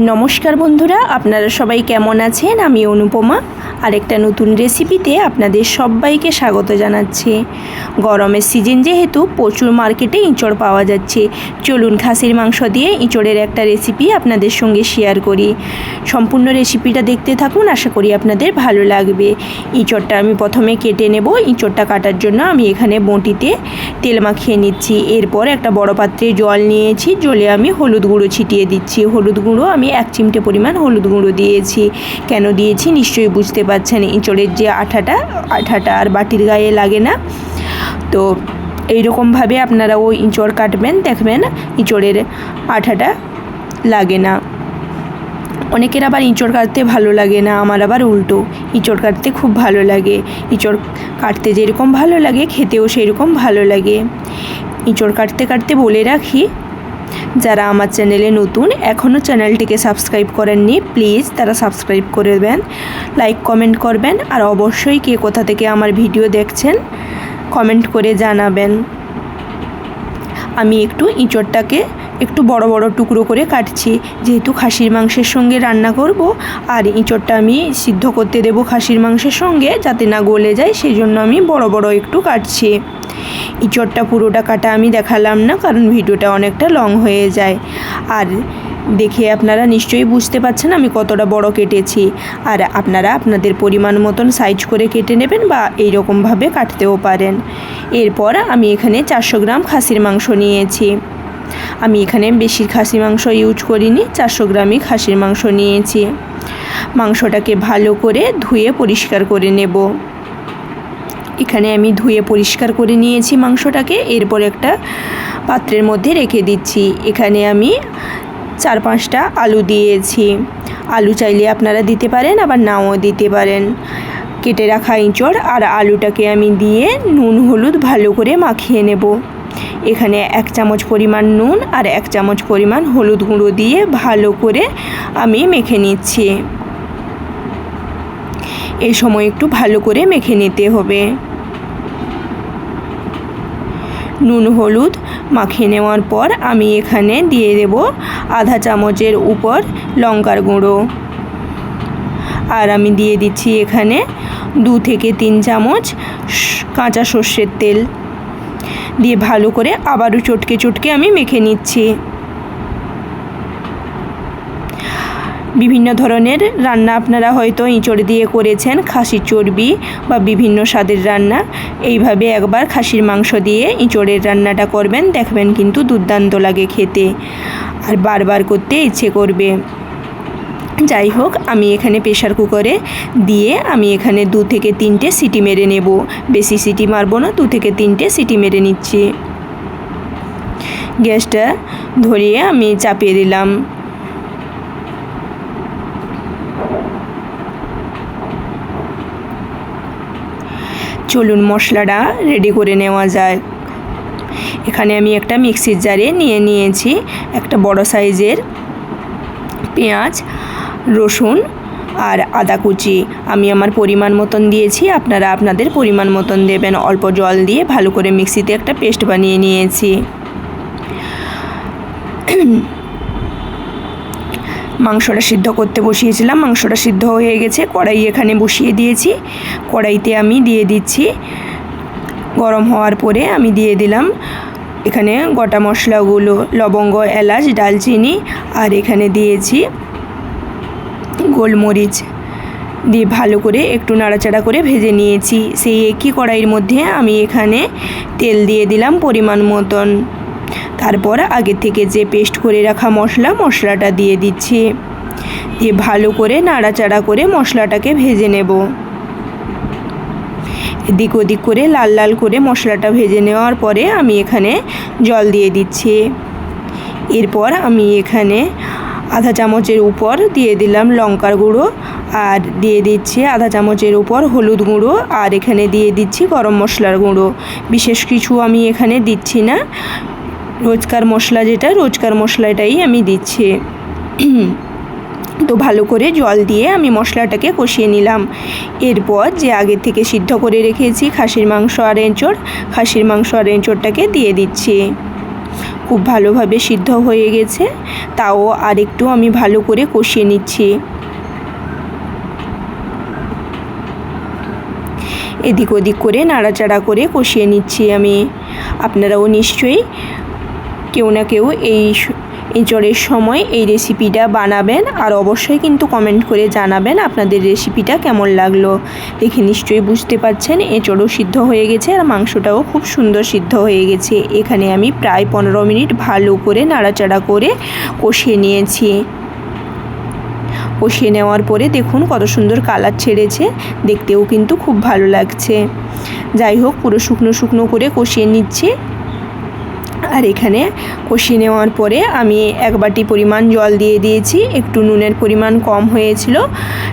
নমস্কার বন্ধুরা, আপনারা সবাই কেমন আছেন? আমি অনুপমা। আরেকটা নতুন রেসিপিতে আপনাদের সবাইকে স্বাগত জানাচ্ছি। গরমের সিজন যেহেতু, প্রচুর মার্কেটে ইঁচড় পাওয়া যাচ্ছে। চলুন খাসির মাংস দিয়ে ইঁচড়ের একটা রেসিপি আপনাদের সঙ্গে শেয়ার করি। সম্পূর্ণ রেসিপিটা দেখতে থাকুন, আশা করি আপনাদের ভালো লাগবে। ইঁচড়টা আমি প্রথমে কেটে নেব। ইঁচড়টা কাটার জন্য আমি এখানে বঁটিতে তেল মাখিয়ে নিচ্ছি। এরপর একটা বড় পাত্রে জল নিয়েছি। জলে আমি হলুদ গুঁড়ো ছিটিয়ে দিচ্ছি। হলুদ গুঁড়ো আমি এক চিমটে পরিমাণ হলুদ গুঁড়ো দিয়েছি। কেন দিয়েছি নিশ্চয়ই বুঝতে পারছেন ইঁচড়ের যে আঠাটা আঠাটা আর বাটির গায়ে লাগে না। তো এইরকমভাবে আপনারা ওই ইঁচড় কাটবেন, দেখবেন ইঁচড়ের আঠাটা লাগে না। অনেকের আবার ইঁচড় কাটতে ভালো লাগে না, আমার আবার উল্টো। ইঁচড় কাটতে খুব ভালো লাগে। ইঁচড় কাটতে যেরকম ভালো লাগে, খেতেও সেরকম ভালো লাগে। ইঁচড় কাটতে কাটতে বলে রাখি যারা আমার চ্যানেলে নতুন এখনও চ্যানেলটিকে সাবস্ক্রাইব করেননি, প্লিজ তারা সাবস্ক্রাইব করে দেবেন, লাইক, কমেন্ট করবেন, আর অবশ্যই কে কোথা থেকে আমার ভিডিও দেখছেন, কমেন্ট করে জানাবেন। আমি একটু ইঁচড়টাকে একটু বড় বড় টুকরো করে কাটছি, যেহেতু খাসির মাংসের সঙ্গে রান্না করব, আর ইঁচড়টা আমি সিদ্ধ করতে দেব খাসির মাংসের সঙ্গে, যাতে না গলে যায় সেই জন্য আমি বড় বড় একটু কাটছি। ইঁচড়টা পুরোটা কাটা আমি দেখালাম না, কারণ ভিডিওটা অনেকটা লং হয়ে যায়। আর দেখে আপনারা নিশ্চয়ই বুঝতে পারছেন আমি কতটা বড় কেটেছি। আর আপনারা আপনাদের পরিমাণ মতন সাইজ করে কেটে নেবেন বা এই এইরকমভাবে কাটতেও পারেন। এরপর আমি এখানে চারশো গ্রাম খাসির মাংস নিয়েছি। আমি এখানে বেশি খাসি মাংস ইউজ করিনি, চারশো গ্রামই খাসির মাংস নিয়েছি। মাংসটাকে ভালো করে ধুয়ে পরিষ্কার করে নেব। এখানে আমি ধুয়ে পরিষ্কার করে নিয়েছি মাংসটাকে। এরপর একটা পাত্রের মধ্যে রেখে দিচ্ছি। এখানে আমি চার পাঁচটা আলু দিয়েছি। আলু চাইলে আপনারা দিতে পারেন, আবার নাও দিতে পারেন। কেটে রাখা ইঁচড় আর আলুটাকে আমি দিয়ে নুন, হলুদ ভালো করে মাখিয়ে নেব। এখানে এক চামচ পরিমাণ নুন আর এক চামচ পরিমাণ হলুদ গুঁড়ো দিয়ে ভালো করে আমি মেখে নিচ্ছি। এই সময় একটু ভালো করে মেখে নিতে হবে। নুন, হলুদ মাখিয়ে নেওয়ার পর আমি এখানে দিয়ে দেব আধা চামচের উপর লঙ্কার গুঁড়ো। আর আমি দিয়ে দিচ্ছি এখানে দু থেকে তিন চামচ কাঁচা সর্ষের তেল। দিয়ে ভালো করে আবারও চটকে চটকে আমি মেখে নিচ্ছি। বিভিন্ন ধরনের রান্না আপনারা হয়তো ইঁচড় দিয়ে করেছেন, খাসির চর্বি বা বিভিন্ন স্বাদের রান্না। এইভাবে একবার খাসির মাংস দিয়ে ইঁচড়ের রান্নাটা করবেন, দেখবেন কিন্তু দুর্দান্ত লাগে খেতে আর বারবার করতে ইচ্ছে করবে। যাই হোক, আমি এখানে প্রেশার কুকারে দিয়ে আমি এখানে দু থেকে তিনটে সিটি মেরে নেব। বেশি সিটি মারবো না, দু থেকে তিনটে সিটি মেরে নিচ্ছি। গ্যাসটা ধরিয়ে আমি চাপিয়ে দিলাম। চলুন মশলাটা রেডি করে নেওয়া যায় এখানে আমি একটা মিক্সির জারে নিয়ে নিয়েছি একটা বড় সাইজের পেঁয়াজ, রসুন আর আদা কুচি। আমি আমার পরিমাণ মতন দিয়েছি, আপনারা আপনাদের পরিমাণ মতন দেবেন। অল্প জল দিয়ে ভালো করে মিক্সিতে একটা পেস্ট বানিয়ে নিয়েছি। মাংসটা সিদ্ধ করতে বসিয়েছিলাম। মাংসটা সিদ্ধ হয়ে গেছে। কড়াই এখানে বসিয়ে দিয়েছি। কড়াইতে আমি দিয়ে দিচ্ছি। গরম হওয়ার পরে আমি দিয়ে দিলাম এখানে গোটা মশলাগুলো, লবঙ্গ, এলাচ, ডালচিনি আর এখানে দিয়েছি গোলমরিচ। দিয়ে ভালো করে একটু নাড়াচাড়া করে ভেজে নিয়েছি। সেই একই কড়াইয়ের মধ্যে আমি এখানে তেল দিয়ে দিলাম পরিমাণ মতন। তারপর আগে থেকে যে পেস্ট করে রাখা মশলা, মশলাটা দিয়ে দিচ্ছি। দিয়ে ভালো করে নাড়াচাড়া করে মশলাটাকে ভেজে নেব। এদিক ওদিক করে লাল লাল করে মশলাটা ভেজে নেওয়ার পরে আমি এখানে জল দিয়ে দিচ্ছি। এরপর আমি এখানে আধা চামচের উপর দিয়ে দিলাম লঙ্কার গুঁড়ো আর দিয়ে দিচ্ছি আধা চামচের উপর হলুদ গুঁড়ো আর এখানে দিয়ে দিচ্ছি গরম মশলার গুঁড়ো। বিশেষ কিছু আমি এখানে দিচ্ছি না। রোজকার মশলা যেটা, রোজকার মশলাটাই আমি দিচ্ছি। তো ভালো করে জল দিয়ে আমি মশলাটাকে কষিয়ে নিলাম। এরপর যে আগে থেকে সিদ্ধ করে রেখেছি খাসির মাংস আর এঁচড়, খাসির মাংস আর এঁচড়টাকে দিয়ে দিচ্ছি। খুব ভালোভাবে সিদ্ধ হয়ে গেছে, তাও আর একটু আমি ভালো করে কষিয়ে নিচ্ছি। এদিক ওদিক করে নাড়াচাড়া করে কষিয়ে নিচ্ছি আমি। আপনারাও নিশ্চয়ই কেউ না কেউ এই এঁচড়ের সময় এই রেসিপিটা বানাবেন। আর অবশ্যই কিন্তু কমেন্ট করে জানাবেন আপনাদের রেসিপিটা কেমন লাগল। দেখে নিশ্চয়ই বুঝতে পারছেন এঁচড়ও সিদ্ধ হয়ে গেছে আর মাংসটাও খুব সুন্দর সিদ্ধ হয়ে গেছে। এখানে আমি প্রায় পনেরো মিনিট ভালো করে নাড়াচাড়া করে কষিয়ে নিয়েছি। কষিয়ে নেওয়ার পরে দেখুন কত সুন্দর কালার ছেড়েছে, দেখতেও কিন্তু খুব ভালো লাগছে। যাই হোক পুরো শুকনো শুকনো করে কষিয়ে নিচ্ছি। আর এখানে কষিয়ে নেওয়ার পরে আমি এক বাটি পরিমাণ জল দিয়ে দিয়েছি। একটু নুনের পরিমাণ কম হয়েছিল।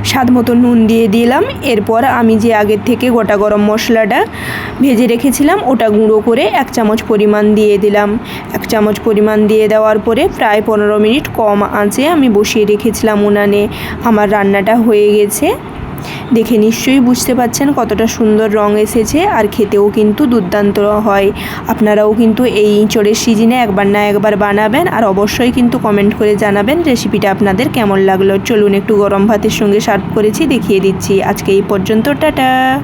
স্বাদ মতো নুন দিয়ে দিলাম। এরপর আমি যে আগের থেকে গোটা গরম মশলাটা ভেজে রেখেছিলাম, ওটা গুঁড়ো করে এক চামচ পরিমাণ দিয়ে দিলাম। এক চামচ পরিমাণ দিয়ে দেওয়ার পরে প্রায় পনেরো মিনিট কম আঁচে আমি বসিয়ে রেখেছিলাম উনানে। আমার রান্নাটা হয়ে গেছে। দেখে নিশ্চয়ই বুঝতে পাচ্ছেন কতটা সুন্দর রং এসেছে আর খেতেও কিন্তু দুর্দান্ত হয়। আপনারাও কিন্তু এই চড়ের সিজনে একবার না একবার বানাবেন আর অবশ্যই কিন্তু কমেন্ট করে জানাবেন রেসিপিটা আপনাদের কেমন লাগল। চলুন একটু গরম ভাতের সঙ্গে সার্ভ করেছি, দেখিয়ে দিচ্ছি। আজকে এই পর্যন্ত, টাটা!